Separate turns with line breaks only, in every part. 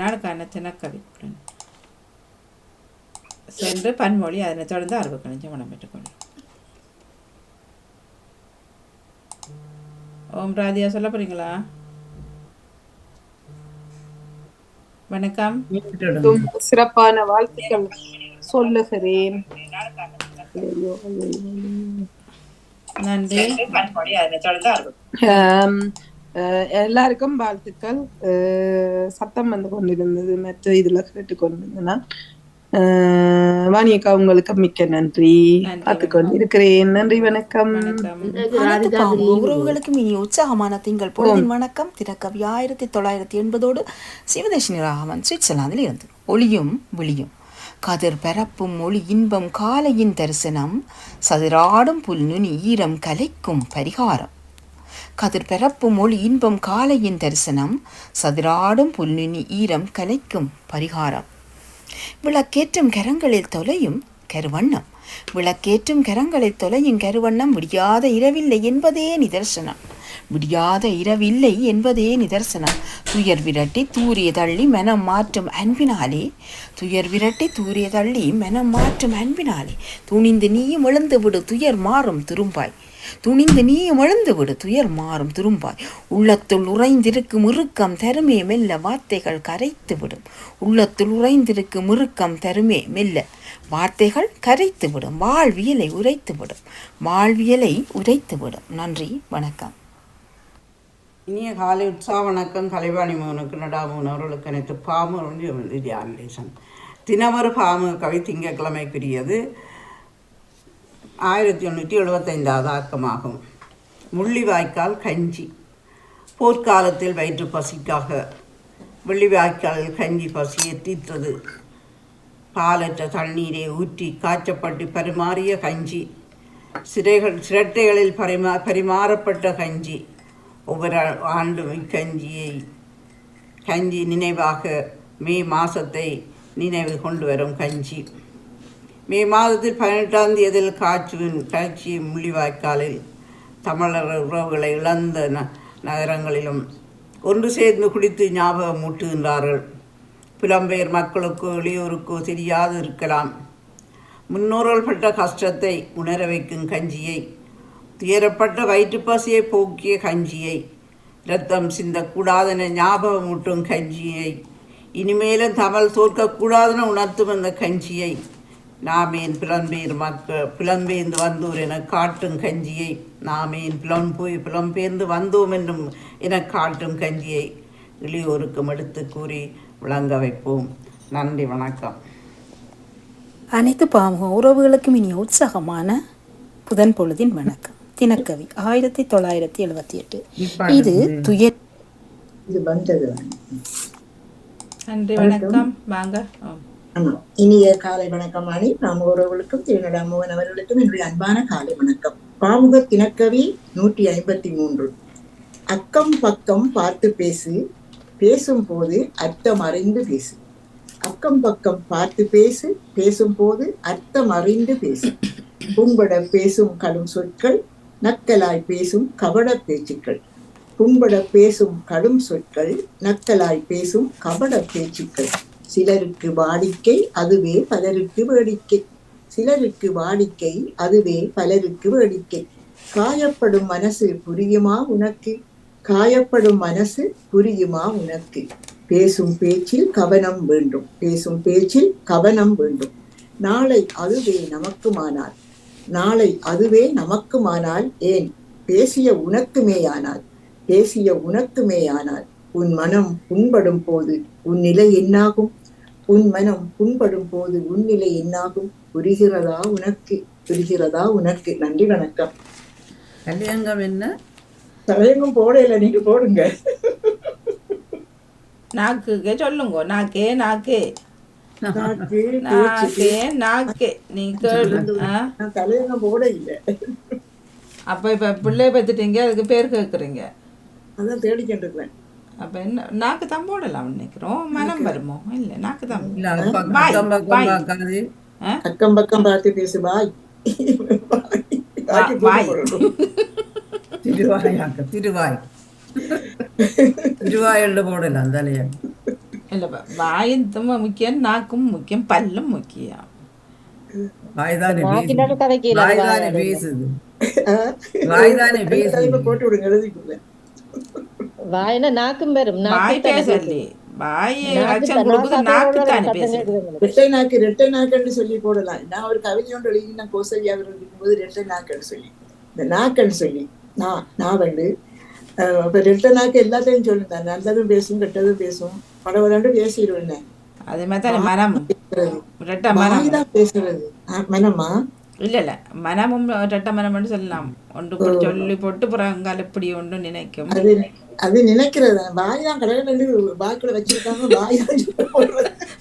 நாளுக்கான தினக்கவி சென்று பன்மொழி அதனை தொடர்ந்து அறிவுக்கு நிச்சயம் பெற்றுக்கொள்ளும் ஓம் ராதியா சொல்ல போறீங்களா? வணக்கம்.
சிறப்பான வாழ்த்துக்கள் சொல்லுகிறேன்.
நன்றி.
எல்லாருக்கும் வாழ்த்துக்கள். சத்தம் வந்து கொண்டிருந்தது மற்ற இதுல கேட்டு கொண்டிருந்தேன்னா வாணியக்கா உங்களுக்கு மிக்க நன்றி.
நன்றி,
பார்த்து கொண்டிருக்கிறேன் நன்றி வணக்கம்.
உறவுகளுக்கும் இனி உற்சாகமான திங்கள். பொழுதின் வணக்கம். திறக்கவி ஆயிரத்தி தொள்ளாயிரத்தி எண்பதோடு சிவதேஷினி ராகவன் சுவிட்சர்லாந்தில் இருந்து. ஒளியும் விழியும். கதிர் பரப்பும் ஒளி இன்பம் காலையின் தரிசனம். சதிராடும் புல் நுனி ஈரம் கலைக்கும் பரிகாரம். கதிர் பரப்பும் ஒளி இன்பம் காலையின் தரிசனம் சதிராடும் புல்லினி ஈரம் கலைக்கும் பரிகாரம். விளக்கேற்றும் கரங்களில் தொலையும் கருவண்ணம். விளக்கேற்றும் கரங்களில் தொலையும் கருவண்ணம் விடியாத இரவில்லை என்பதே நிதர்சனம். விடியாத இரவில்லை என்பதே நிதர்சனம். துயர் விரட்டி தூரிய தள்ளி மனம் மாற்றும் அன்பினாலே. துயர் விரட்டி தூரிய தள்ளி மனம் மாற்றும் அன்பினாலே. துணிந்து நீயும் எழுந்து விடு துயர் மாறும் திரும்பாய். துணிந்து நீ எழுந்து விடு துயர் மாறும் துரும்பாய். உள்ளத்துள் உறைந்திருக்கும் இறுக்கம் தருமே மெல்ல வார்த்தைகள் கரைத்து விடும். உள்ளத்துள் உறைந்திருக்கும் இறுக்கம் தருமே மெல்ல வார்த்தைகள் கரைத்து விடும். வாழ்வியலை உரைத்து விடும். வாழ்வியலை உரைத்து விடும். நன்றி வணக்கம்.
இனிய காலை உற்சாக வணக்கம். கலைவாணி மோகனுக்கு நடாமோகன் அவர்களுக்கு அனைத்து பாமரும் தியானலேசன் தினமொரு பாமு கவி திங்கட்கிழமைக்குரியது ஆயிரத்தி எண்ணூற்றி எழுபத்தைந்தாவது ஆக்கமாகும். முள்ளிவாய்க்கால் கஞ்சி. போர்க்காலத்தில் வயிற்று பசிக்காக வெள்ளிவாய்க்காலில் கஞ்சி பசியை தீர்த்தது. பாலற்ற தண்ணீரை ஊற்றி காய்ச்சப்பட்டு பரிமாறிய கஞ்சி. சிறைகள் சிரட்டைகளில் பரிமா பரிமாறப்பட்ட கஞ்சி. ஒவ்வொரு ஆண்டும் இக்கஞ்சியை கஞ்சி நினைவாக மே மாதத்தை நினைவு கொண்டு வரும் கஞ்சி. மே மாதத்தில் பதினெட்டாம் தேதியில் காட்சியின் காய்ச்சி முள்ளிவாய்க்காலில் தமிழர் உறவுகளை இழந்த ந நகரங்களிலும் ஒன்று சேர்ந்து குடித்து ஞாபகம் மூட்டுகின்றார்கள் புலம்பெயர் மக்களுக்கோ எளியோருக்கோ தெரியாது இருக்கலாம். முன்னோர்கள் பட்ட கஷ்டத்தை உணர வைக்கும் கஞ்சியை துயரப்பட்ட வயிற்றுப்பசியை போக்கிய கஞ்சியை இரத்தம் சிந்தக்கூடாதென ஞாபகம் ஊட்டும் கஞ்சியை இனிமேலும் தமிழ் தோற்கக்கூடாதென உணர்த்தும் அந்த கஞ்சியை நாமேன் புலம்பெயர் மக்கள் புலம்பெயர்ந்து வந்தோர் என காட்டும் கஞ்சியை. நாமேன் புலம்போய் புலம்பெயர்ந்து வந்தோம் என்றும் என காட்டும் கஞ்சியை. இளையோருக்கும் எடுத்து கூறி விளங்க வைப்போம். நன்றி வணக்கம்.
அனைத்து பாம்பு உறவுகளுக்கும் இனி உற்சாகமான புதன் பொழுதின் வணக்கம். தினக்கவி ஆயிரத்தி தொள்ளாயிரத்தி எழுபத்தி எட்டு. இது துயர்
இது வந்தது.
நன்றி வணக்கம். வாங்க. ஆமா
இனிய காலை வணக்கம் அணி நாம் உறவுகளுக்கும் திருநடா அவர்களுக்கும் என்னுடைய அன்பான காலை வணக்கம். பாமுக தினக்கவி நூற்றி ஐம்பத்தி மூன்று. அக்கம் பக்கம் பார்த்து பேசு பேசும் போது அர்த்தம் அறிந்து பேசு. அக்கம் பக்கம் பார்த்து பேசு பேசும் போது அர்த்தம் அறிந்து பேசு. புண்பட பேசும் கடும் சொற்கள் நக்கலாய் பேசும் கபட பேச்சுக்கள். புண்பட பேசும் கடும் சொற்கள் நக்கலாய் பேசும் கபட பேச்சுக்கள். சிலருக்கு வாடிக்கை அதுவே பலருக்கு வேடிக்கை. சிலருக்கு வாடிக்கை அதுவே பலருக்கு வேடிக்கை. காயப்படும் மனசு புரியுமா உனக்கு? காயப்படும் மனசு புரியுமா உனக்கு? பேசும் பேச்சில் கவனம் வேண்டும். பேசும் பேச்சில் கவனம் வேண்டும். நாளை அதுவே நமக்குமானால். நாளை அதுவே நமக்குமானால் ஏன்? பேசிய உனக்குமேயானால். பேசிய உனக்குமேயானால். உன் மனம் புண்படும் போது உன் நிலை என்னாகும்? உன் மனம் புண்படும் போது உன் நிலை என்னாகும்? புரிகிறதா உனக்கு? புரிகிறதா உனக்கு? நன்றி வணக்கம்.
கல்யாணம் என்ன?
தலையங்கும் போடையில நீங்க போடுங்க.
நாக்குக்கே சொல்லுங்க. நாக்கே நாக்கே.
நாக்கு,
நாக்கே நீ
தலையங்கம் போட இல்லை
அப்போ இப்போ பிள்ளைய பத்துட்டீங்க? அதுக்கு பேர் கேட்குறீங்க
அதான் தேடிக்கிட்டு இருக்கிறேன்
அப்போ என்ன நாக்கு தான் போடலாம் நினைக்கிறோம். மனம் வருமோ? இல்லை நாக்கு தான்?
அக்கம் பக்கம் பார்த்து பேசு பாய்.
திருவாயாக்க திருவாய் திருவாயில் போடலாம் தலையா
இல்லை வாயும் தும்ப முக்கியம் நாக்கும் முக்கியம் பல்லும் முக்கியம்.
வாய்தானே பேசுது? வாய்தானே பேசுது? வாய்தானே பேசுது?
தலைமை போட்டு விடுங்க எழுதிக்குள்ள
வாயினா நாக்கும்
வாயை அச்சம் கொடுக்குது நாக்கு தானே பேசுது
ரெட்டை நாக்கு ரெட்டை நாக்குன்னு சொல்லி போடலாம் நான் ஒரு கவிதை ஒன்று எழுதி நான் கோசலியாக இருக்கும்போது ரெட்டை நாக்குன்னு சொல்லி இந்த நாக்குன்னு சொல்லி நான் நான் வந்து ரெட்டை நாக்கு எல்லாத்தையும் சொல்லுங்க நல்லதும் பேசும் கெட்டதும் பேசும் படவலாண்டு பேசிடுவேன்
அதே மாதிரி மனம் ரெட்ட மனம்
தான் பேசுறது மனமா
இல்ல இல்ல மனமும் ரெட்ட மனம்னு சொல்லலாம் ஒன்று சொல்லி போட்டு புறங்கால் இப்படி ஒன்று நினைக்கும்
அது அது நினைக்கிறது வாய் தான் கடவுள் வாய்க்குள்ள வச்சிருக்காங்க வாய்.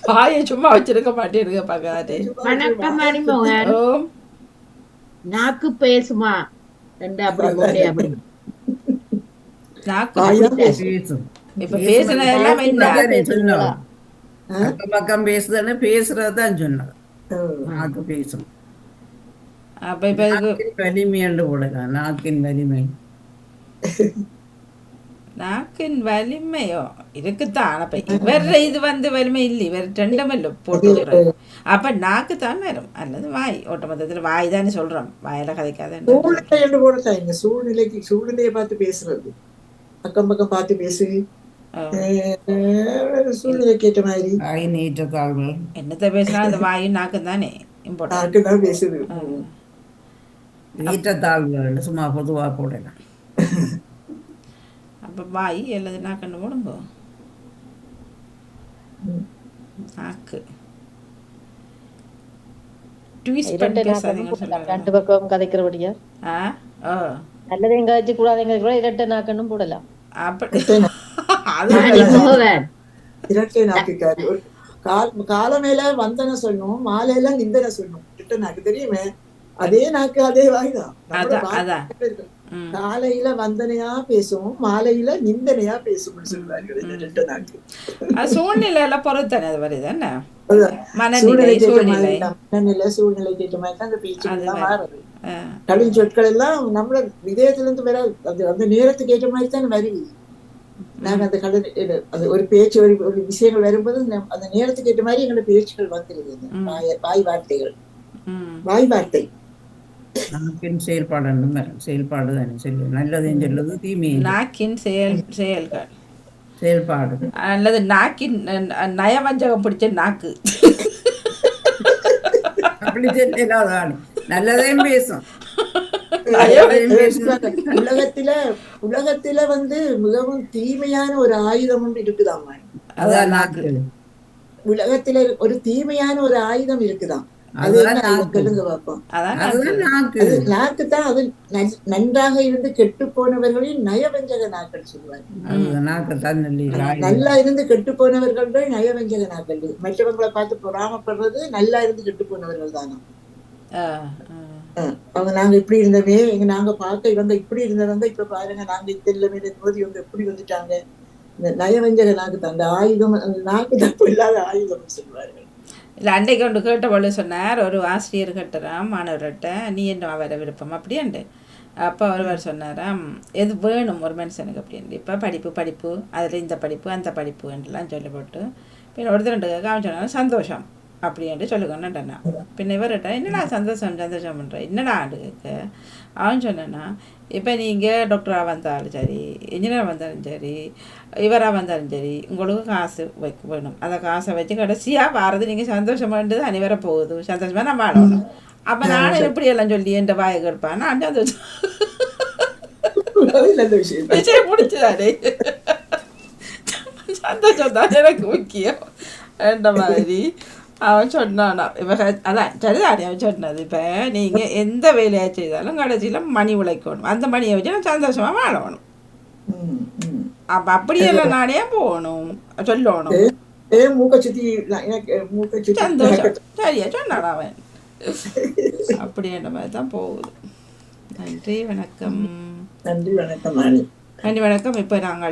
வாயை சும்மா வச்சிருக்க மாட்டேருக்க பார்க்காதே
வணக்கம் மணிமோகன் நாக்கு பேசுமா ரெண்டு அப்படி
நாக்கு
பேசும்
இப்ப பேசுன எல்லாம்
சொன்னோம் பக்கம் பேசுதானே பேசுறதுதான் சொன்னோம் நாக்கு பேசும்
அப்ப இப்ப இதுக்கு
நாக்கின் வலிமை என்று போடலாம் நாக்கின் வலிமை
நாக்கின் வலிமையோ இருக்குத்தான் அப்ப இவர இது வந்து வலிமை இல்லை இவர் ரெண்டும் இல்லை போட்டு அப்ப நாக்கு தான் வரும் அல்லது வாய் ஒட்டுமொத்தத்துல வாய் தானே சொல்றோம் வாயில கதைக்காத
சூழ்நிலை இங்க சூழ்நிலைக்கு சூழ்நிலையை பார்த்து பேசுறது அக்கம் பக்கம் பார்த்து பேசு சூழ்நிலைக்கு ஏற்ற மாதிரி
வாய் நீட்ட தாழ்வு
என்னத்த பேசினா அந்த வாயும் நாக்கு தானே இம்பார்ட்டன்
நாக்கு தான் பேசுது
தாழ்வு சும்மா பொதுவா போடலாம்.
அப்ப வாய் அல்லது நாக்குன்னு போடுங்க நாக்கு. ட்விஸ்ட்
ரெண்டு பக்கம் கதைக்கிறபடியா?
ஆ? ஓ.
நல்லது எங்க வச்சு கூடாதுங்க கூட இரட்டை நாக்கணும் போடலாம்.
அப்படி அது
மணிமோகன்
இரட்டை நாக்குக்காரி ஒரு கால் கால மேல வந்தன சொல்லணும் மாலையில நிந்தன சொல்லணும் இரட்டை நாக்கு தெரியுமே? அதே நாக்கு அதே வாய் தான். நம்மளோட
அதான்,
வாய்
அதான்.
இருக்கு.
ம்.
காலையில வந்தனையா பேசும் மாலையில நிந்தனையா பேசும் சொல்லுவார்கள் இந்த நாக்கு.
அது சூழ்நிலையில பொறுத்தனே அது வருது என்ன? சூழ்நிலை.
மனநிலை சூழ்நிலைக்கு ஏற்ற மாதிரி தான் அந்த பேச்சு எல்லாம். மாறுது. கடும் சொற்கள் எல்லாம் நம்மளோட இதயத்துல இருந்து வர அது அந்த நேரத்துக்கு ஏற்ற மாதிரி தான் வருது நாங்க அந்த கடல் அது ஒரு பேச்சு ஒரு ஒரு விஷயங்கள் வரும்போது அந்த நேரத்துக்கு ஏற்ற மாதிரி எங்களோட பேச்சுகள் வந்துருது. வாய் வார்த்தைகள். வாய் வார்த்தை.
நாக்கின் செயல்பாடு செயல்பாடு தானே சொல்லு நல்லதையும் சொல்லுது தீமையும்
நாக்கின் செயல் செயல்கள்.
செயல்பாடு.
அல்லது நாக்கின் நயவஞ்சகம் பிடிச்ச நாக்கு.
அப்படி சொல்லாதான் நல்லதையும் பேசும்.
உலகத்தில உலகத்தில வந்து மிகவும் தீமையான ஒரு ஆயுதம் ஒன்று இருக்குதாமா.
அதான் நாக்கு.
உலகத்தில ஒரு தீமையான ஒரு ஆயுதம் இருக்குதாம்.
நாக்கு.
தான் அது நன்- நன்றாக இருந்து கெட்டு போனவர்களின் நயவஞ்சக நாக்கள் சொல்லுவாங்க.
நல்லி
இருந்து கெட்டு போனவர்கள் நயவஞ்சக நாக்கள். மற்றவங்களை பார்த்து பொறாமப்படுறது நல்லா இருந்து கெட்டு போனவர்கள் தானே. அவங்க நாங்க இப்படி இருந்தவே எங்க நாங்க பார்க்க இவங்க இப்படி இருந்தவங்க இப்ப பாருங்க நாங்க இத்தனை போது இவங்க எப்படி வந்துட்டாங்க. இந்த நயவஞ்சக நாக்கு தான் அந்த ஆயுதம் அந்த நாக்கு தப்பு இல்லாத ஆயுதம் சொல்லுவார்கள்.
இல்லை அன்றைக்கு ஒன்று கேட்டபொழுது சொன்னார் ஒரு ஆசிரியர் கேட்டாராம் மாணவர்கிட்ட நீ என்ன வர விருப்பம்? அப்படின்ட்டு அப்போ ஒருவர் சொன்னாராம் எது வேணும் ஒரு மனுஷனுக்கு? அப்படின்ட்டு இப்போ படிப்பு படிப்பு அதில் இந்த படிப்பு அந்த படிப்பு என்றெல்லாம் சொல்லி போட்டு பின்ன ஒருத்தர் ரெண்டு கேட்க அவன் சொன்னாலும் சந்தோஷம். அப்படின்ட்டு சொல்லுங்கன்னுட்டேன் பின்ன இவர்கிட்ட என்னடா சந்தோஷம் சந்தோஷம் பண்ணுற என்னடா ஆண்டு கேட்க அவன் சொன்னான்னா இப்போ நீங்கள் டாக்டராக வந்தாலும் சரி இன்ஜினியர் வந்தாலும் சரி இவராக வந்தாலும் சரி உங்களுக்கு காசு வைக்க வேணும். அந்த காசை வச்சு கடைசியாக வாரது நீங்கள் சந்தோஷம் வேண்டியது அனைவர போகுது. சந்தோஷமாக நம்ம வாழணும். அப்போ நானும் எப்படி எல்லாம் சொல்லி என் வாயை கேட்பேன் நான் சந்தோஷம்
விஷயம்
பிடிச்சதாடே சந்தோஷம் தான் எனக்கு முக்கியம். என்ற மாதிரி. அவன் சொன்னானா இவக அதான் சரிதானே அவன் சொன்னது இப்போ நீங்கள் எந்த வேலையை செய்தாலும் கடைசியில் மணி உழைக்கணும் அந்த மணியை வச்சு நான் சந்தோஷமாக வாழணும். அப்போ அப்படியெல்லாம் நானே போகணும் சொல்லணும் சந்தோஷம் சரியா சொன்னான் அவன் அப்படின்ற மாதிரி தான் போகுது நன்றி வணக்கம்
நன்றி வணக்கம்
நன்றி வணக்கம் இப்போ நாங்கள்